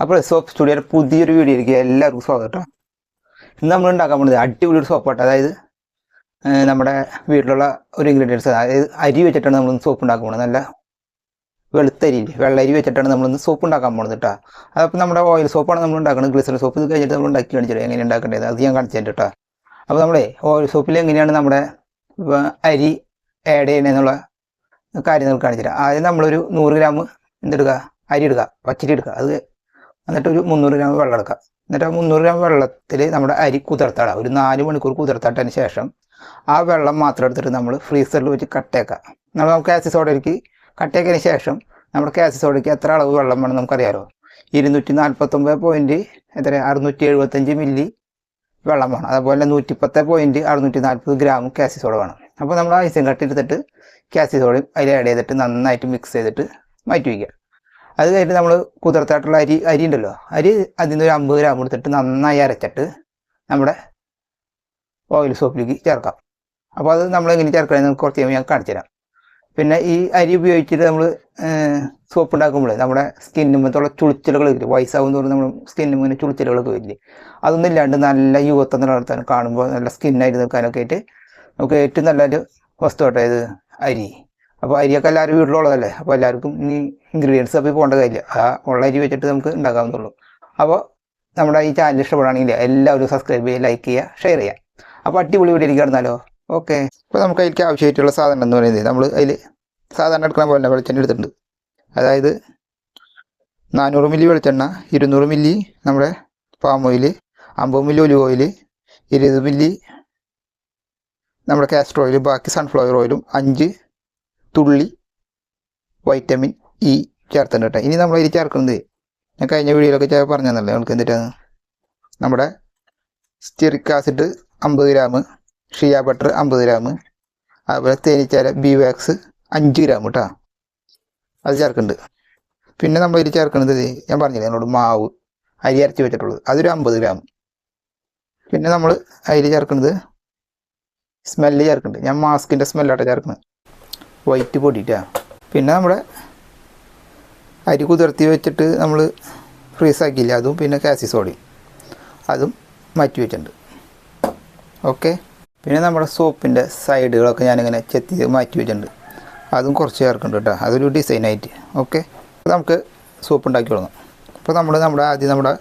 അപ്പോൾ സോപ്പ് സ്റ്റുഡിയോയുടെ പുതിയൊരു വീഡിയോയിലേക്ക് എല്ലാവർക്കും സ്വാഗതം കേട്ടോ. ഇന്ന് നമ്മൾ ഉണ്ടാക്കാൻ പോകുന്നത് അടിപൊളി ഒരു സോപ്പ് കേട്ടോ അതായത് നമ്മുടെ വീട്ടിലുള്ള ഒരു ഇൻഗ്രീഡിയൻസ് അതായത് അരി വെച്ചിട്ടാണ് നമ്മൾ സോപ്പ് ഉണ്ടാക്കാൻ പോകുന്നത്. നല്ല വെളുത്തരി വെള്ള അരി വെച്ചിട്ടാണ് നമ്മളിന്ന് സോപ്പ് ഉണ്ടാക്കാൻ പോകുന്നത് കേട്ടോ. അതപ്പോൾ നമ്മുടെ ഓയിൽ സോപ്പാണ് നമ്മൾ ഉണ്ടാക്കുന്നത്. ഗ്ലിസറിൻ സോപ്പ് ഇത് കഴിഞ്ഞിട്ട് നമ്മൾ ഉണ്ടാക്കി കാണിച്ചിട്ട് എങ്ങനെ ഉണ്ടാക്കേണ്ടത് അത് ഞാൻ കാണിച്ചു കേട്ടോ. അപ്പോൾ നമ്മളെ ഓയിൽ സോപ്പിൽ എങ്ങനെയാണ് നമ്മുടെ അരി ആഡ് ചെയ്യണമെന്നുള്ള കാര്യം നമുക്ക് കാണിച്ചു തരാം. ആദ്യം നമ്മളൊരു നൂറ് ഗ്രാം എന്തെടുക്കുക? അരി എടുക്കുക. പച്ചരി എടുക്കുക. അത് എന്നിട്ട് ഒരു മുന്നൂറ് ഗ്രാം വെള്ളം എടുക്കുക എന്നിട്ട് ആ മുന്നൂറ് ഗ്രാം വെള്ളത്തിൽ നമ്മുടെ അരി കുതിർത്താടുക ഒരു നാല് മണിക്കൂർ കുതിർത്താട്ടതിന് ശേഷം ആ വെള്ളം മാത്രം എടുത്തിട്ട് നമ്മൾ ഫ്രീസറിൽ വെച്ച് കട്ടേക്കുക നമ്മൾ നമുക്ക് കാസി സോഡയ്ക്ക് കട്ടേക്കതിന് ശേഷം നമ്മുടെ കാസി സോഡയ്ക്ക് എത്ര അളവ് വെള്ളം വേണം നമുക്കറിയാമോ ഇരുന്നൂറ്റി നാൽപ്പത്തൊമ്പത് പോയിന്റ് എത്ര അറുന്നൂറ്റി എഴുപത്തഞ്ച് മില്ലി വെള്ളം വേണം. അതുപോലെ നൂറ്റിപ്പത്ത് പോയിന്റ് അറുന്നൂറ്റി നാൽപ്പത് ഗ്രാം കാസി സോഡ വേണം. അപ്പോൾ നമ്മൾ ഐസിൻ കട്ടി എടുത്തിട്ട് കാസി സോഡയും അതിൽ ആഡ് ചെയ്തിട്ട് നന്നായിട്ട് മിക്സ് ചെയ്തിട്ട് മാറ്റി വയ്ക്കുക. അത് കഴിഞ്ഞിട്ട് നമ്മൾ കുതിർത്തായിട്ടുള്ള അരി അരി ഉണ്ടല്ലോ. അരി അതിൽ നിന്ന് ഒരു അമ്പത് ഗ്രാം എടുത്തിട്ട് നന്നായി അരച്ചിട്ട് നമ്മുടെ ഓയിൽ സോപ്പിലേക്ക് ചേർക്കാം. അപ്പോൾ അത് നമ്മൾ എങ്ങനെ ചേർക്കണമെന്ന് കുറച്ച് കഴിയുമ്പോൾ ഞാൻ കാണിച്ചു തരാം. പിന്നെ ഈ അരി ഉപയോഗിച്ചിട്ട് നമ്മൾ സോപ്പ് ഉണ്ടാക്കുമ്പോൾ നമ്മുടെ സ്കിന്നുമ്പത്തുള്ള ചുളിച്ചിലുകൾ വരില്ല വയസ്സാവും തോറും നമ്മൾ സ്കിന്നും മുന്നേ ചുളിച്ചിലുകളൊക്കെ വരില്ലേ? അതൊന്നും ഇല്ലാണ്ട് നല്ല യുവത്വം നിലനിർത്താൻ കാണുമ്പോൾ നല്ല സ്കിന്നായിട്ട് നിൽക്കാനൊക്കെ ആയിട്ട് നമുക്ക് ഏറ്റവും നല്ലൊരു വസ്തു കേട്ടോ ഇത് അരി. അപ്പോൾ അരിയൊക്കെ എല്ലാവരും വീട്ടിലുള്ളതല്ലേ? അപ്പോൾ എല്ലാവർക്കും ഈ ഇൻഗ്രീഡിയൻസ് അപ്പോൾ പോകേണ്ട കാര്യമില്ല. ആ ഉള്ള അരി വെച്ചിട്ട് നമുക്ക് ഉണ്ടാക്കാവുന്നുള്ളൂ അപ്പോൾ നമ്മുടെ ഈ ചാനൽ ഇഷ്ടപ്പെടുകയാണെങ്കിൽ എല്ലാവരും സബ്സ്ക്രൈബ് ചെയ്യുക ലൈക്ക് ചെയ്യുക ഷെയർ ചെയ്യുക. അപ്പോൾ അടിപൊളി വീഡിയോ കിടന്നാലോ? ഓക്കെ അപ്പോൾ നമുക്ക് അതിലേക്ക് ആവശ്യമായിട്ടുള്ള സാധനം എന്ന് പറയുന്നത് നമ്മൾ അതിൽ സാധാരണ എടുക്കണ പോലെ വെളിച്ചെണ്ണ എടുത്തിട്ടുണ്ട്. അതായത് നാനൂറ് മില്ലി വെളിച്ചെണ്ണ ഇരുന്നൂറ് മില്ലി നമ്മുടെ പാം ഓയിൽ അമ്പത് മില്ലി ഒലിവ് ഓയിൽ ഇരുപത് മില്ലി നമ്മുടെ കാസ്റ്റർ ഓയിൽ ബാക്കി സൺഫ്ലവർ ഓയിലും അഞ്ച് തുള്ളി വൈറ്റമിൻ ഇ ചേർത്തിട്ടുണ്ട് കേട്ടോ. ഇനി നമ്മൾ ഇതിൽ ചേർക്കുന്നത് ഞാൻ കഴിഞ്ഞ വീഡിയോയിലൊക്കെ പറഞ്ഞതല്ലേ? നമുക്ക് എന്തിട്ടാണ് നമ്മുടെ സ്റ്റിറിക് ആസിഡ് അമ്പത് ഗ്രാം ഷിയ ബട്ടർ അമ്പത് ഗ്രാം അതുപോലെ തേനീച്ചാല ബി വാക്സ് അഞ്ച് ഗ്രാം കേട്ടോ. അത് ചേർക്കുന്നുണ്ട്. പിന്നെ നമ്മൾ ഇതിൽ ചേർക്കുന്നത് ഞാൻ പറഞ്ഞില്ലേ? എന്നോട് മാവ് അരി അരച്ച് വെച്ചിട്ടുള്ളത്. അതൊരു അമ്പത് ഗ്രാം. പിന്നെ നമ്മൾ അതിൽ ചേർക്കുന്നത് സ്മെല്ല് ചേർക്കുന്നുണ്ട്. ഞാൻ മാസ്കിന്റെ സ്മെല്ലാട്ടോ ചേർക്കുന്നത്. വൈറ്റ് പൊടിയിട്ടാണ് പിന്നെ നമ്മുടെ അരി കുതിർത്തി വെച്ചിട്ട് നമ്മൾ ഫ്രീസാക്കിയില്ല അതും പിന്നെ കാസി സോഡയും. അതും മാറ്റി വെച്ചിട്ടുണ്ട്. ഓക്കെ? പിന്നെ നമ്മുടെ സോപ്പിന്റെ സൈഡുകളൊക്കെ ഞാനിങ്ങനെ ചെത്തി മാറ്റി വെച്ചിട്ടുണ്ട്. അതും കുറച്ച് ചേർക്കുന്നുണ്ട് കേട്ടോ. അതൊരു ഡിസൈനായിട്ട്. ഓക്കെ? നമുക്ക് സോപ്പ് ഉണ്ടാക്കി തുടങ്ങാം. അപ്പോൾ നമ്മൾ നമ്മുടെ ആദ്യം നമ്മുടെ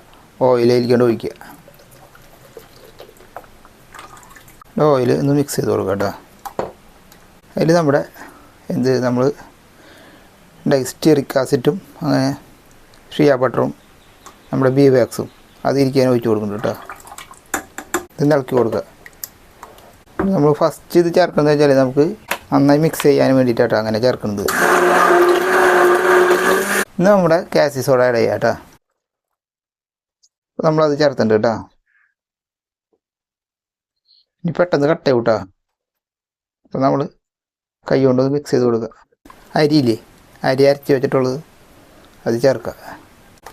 ഓയിലേലിക്കൊണ്ട് ഒഴിക്കുക. ഓയിൽ ഒന്ന് മിക്സ് ചെയ്ത് കൊടുക്കുക കേട്ടോ. അതിൽ നമ്മുടെ എന്ത് നമ്മൾ ഡൈസ്റ്ററിക് ആസിഡും അങ്ങനെ ഷിയാ ബട്ടറും നമ്മുടെ ബി വാക്സും അത് ഇരിക്കാൻ ഒഴിച്ച് കൊടുക്കുന്നുണ്ട് കേട്ടോ. ഇത് ഇളക്കി കൊടുക്കുക. നമ്മൾ ഫസ്റ്റ് ഇത് ചേർക്കുന്നത് വെച്ചാൽ നമുക്ക് നന്നായി മിക്സ് ചെയ്യാൻ വേണ്ടിയിട്ടാട്ടോ അങ്ങനെ ചേർക്കുന്നത്. ഇന്ന് നമ്മുടെ കാസി സോഡ ആഡ് ചെയ്യാം കേട്ടോ നമ്മളത് ചേർത്തിട്ടുണ്ട് കേട്ടോ ഇനി പെട്ടെന്ന് കട്ട് ചെയ്യൂട്ടോ അപ്പം നമ്മൾ കൈ മിക്സ് ചെയ്ത് കൊടുക്കുക അരിയില്ലേ? അരി അരച്ച് വെച്ചിട്ടുള്ളത് അത് ചേർക്കുക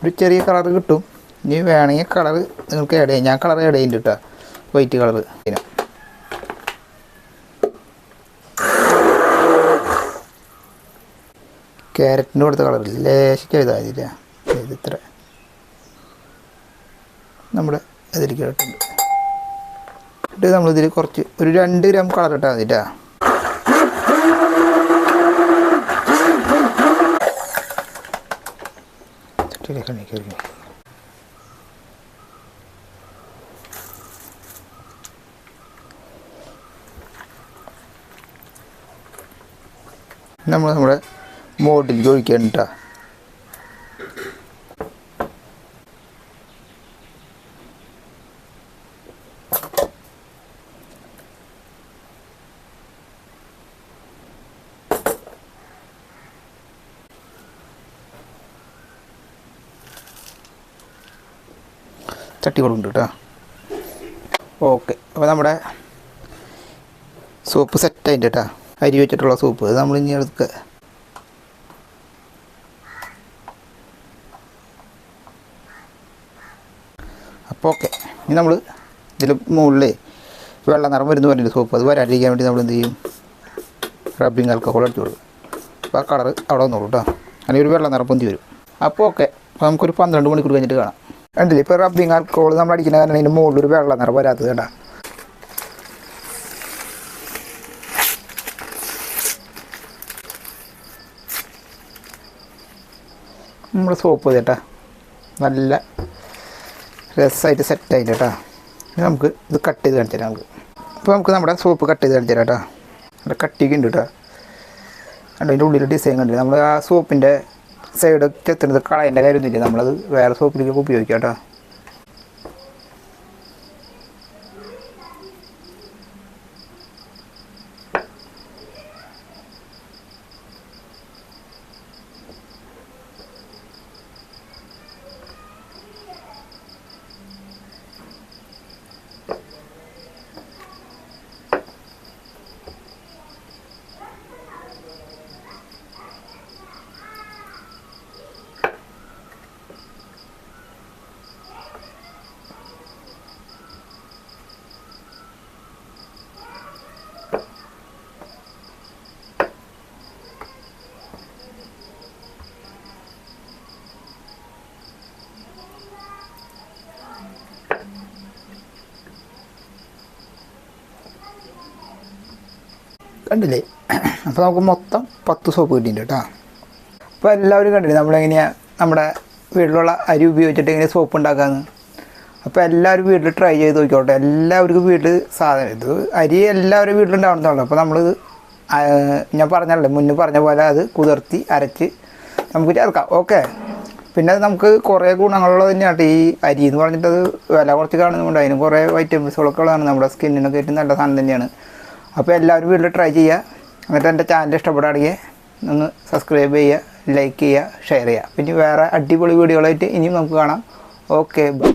ഒരു ചെറിയ കളർ കിട്ടും. ഇനി വേണമെങ്കിൽ കളർ നിങ്ങൾക്ക് ആഡ് ചെയ്യാം. ഞാൻ കളർ ആഡ് കേട്ടോ വൈറ്റ് കളർ ക്യാരറ്റിന്റെ കൊടുത്ത കളർ ലേശിക്ക് ചെയ്താൽ ഇത് ഇത്ര. നമ്മുടെ ഇതിലേക്ക് ഇട്ടിട്ടുണ്ട്. എന്നിട്ട് നമ്മളിതിൽ കുറച്ച് ഒരു രണ്ട് ഗ്രാം കളർ ഇട്ടാൽ മതിട്ടാ എണ്ണ കയറി നമ്മൾ നമ്മുടെ മോട്ടിലേക്ക് ഒഴിക്കണം കേട്ടോ ചട്ടി കൊടുക്കുന്നുണ്ട് കേട്ടോ. ഓക്കെ. അപ്പോൾ നമ്മുടെ സൂപ്പ് സെറ്റ് ആയിട്ട് കേട്ടോ. അരി വെച്ചിട്ടുള്ള സൂപ്പ്. അത് നമ്മൾ ഇനി എടുക്കുക അപ്പോൾ ഓക്കെ. ഇനി നമ്മൾ ഇതിൽ മുകളിൽ വെള്ളം നിറം വരുന്ന പറഞ്ഞിട്ട് സോപ്പ്. അത് വരാതിരിക്കാൻ വേണ്ടി നമ്മൾ എന്ത് ചെയ്യും? റബ്ബിങ് ആൽക്കഹോൾ അടിച്ചു കൊടുക്കും. അപ്പോൾ ആ കളറ് അവിടെ വന്നോളൂ കേട്ടോ. അല്ലെങ്കിൽ ഒരു വെള്ളം നിറം പൊന്തി വരും. അപ്പോൾ ഓക്കെ. അപ്പോൾ നമുക്കൊരു പന്ത്രണ്ട് മണിക്കൂർ കഴിഞ്ഞിട്ട് കാണാം. കണ്ടില്ലേ? ഇപ്പോൾ റബ്ബിങ് ആൽക്കോൾ നമ്മൾ അടിക്കുന്ന കാരണം അതിന്റെ മുകളിൽ ഒരു വെള്ളം നിറ വരാത്തത് കേട്ടാ നമ്മൾ സോപ്പ് ചേട്ടാ നല്ല രസമായിട്ട് സെറ്റായിട്ട് കേട്ടോ? നമുക്ക് ഇത് കട്ട് ചെയ്ത് കാണിച്ചു തരാം നമുക്ക്. അപ്പോൾ നമുക്ക് നമ്മുടെ സോപ്പ് കട്ട് ചെയ്ത് കാണിച്ചു തരാം കേട്ടോ. നല്ല കട്ടിക്ക് ഉണ്ട് കേട്ടോ. അതിന്റെ ഉള്ളിൽ ഡിസൈൻ കണ്ടില്ല? നമ്മൾ ആ സോപ്പിന്റെ സൈഡ് ചെത്തുന്നത് കളയേണ്ട കാര്യമൊന്നുമില്ല നമ്മളത് വേറെ സോപ്പിലേക്ക് ഉപയോഗിക്കാം കേട്ടോ. കണ്ടില്ലേ? അപ്പോൾ നമുക്ക് മൊത്തം പത്ത് സോപ്പ് കിട്ടിയിട്ടുണ്ട് കേട്ടോ. അപ്പോൾ എല്ലാവരും കണ്ടില്ലേ നമ്മളെങ്ങനെയാണ് നമ്മുടെ വീട്ടിലുള്ള അരി ഉപയോഗിച്ചിട്ട് എങ്ങനെ സോപ്പ് ഉണ്ടാക്കാമെന്ന് അപ്പോൾ എല്ലാവരും വീട്ടിൽ ട്രൈ ചെയ്ത് നോക്കിക്കോട്ടെ. എല്ലാവർക്കും വീട്ടിൽ സാധനം. ഇത് അരി എല്ലാവരും വീട്ടിലുണ്ടാവുന്നതാണ് അപ്പോൾ നമ്മൾ ഞാൻ പറഞ്ഞല്ലേ മുന്നേ പറഞ്ഞ പോലെ അത് കുതിർത്തി അരച്ച് നമുക്ക് ചേർക്കാം. ഓക്കെ പിന്നെ നമുക്ക് കുറേ ഗുണങ്ങളുള്ളത് തന്നെയാണ് ഈ അരി എന്ന് പറഞ്ഞിട്ട് അത് വില കുറച്ച് കാണുന്നുണ്ട്. അതിന് കുറേ വൈറ്റമിൻസുകളൊക്കെ ഉള്ളതാണ് നമ്മുടെ സ്കിന്നിനൊക്കെ ഏറ്റവും നല്ല സാധനം തന്നെയാണ്. അപ്പോൾ എല്ലാവരും വീട്ടിൽ ട്രൈ ചെയ്യുക. എന്നിട്ട് എന്റെ ചാനൽ ഇഷ്ടപ്പെടുകയാണെങ്കിൽ ഒന്ന് സബ്സ്ക്രൈബ് ചെയ്യുക ലൈക്ക് ചെയ്യുക ഷെയർ ചെയ്യുക. പിന്നെ വേറെ അടിപൊളി വീഡിയോകളായിട്ട് ഇനിയും നമുക്ക് കാണാം. Okay bye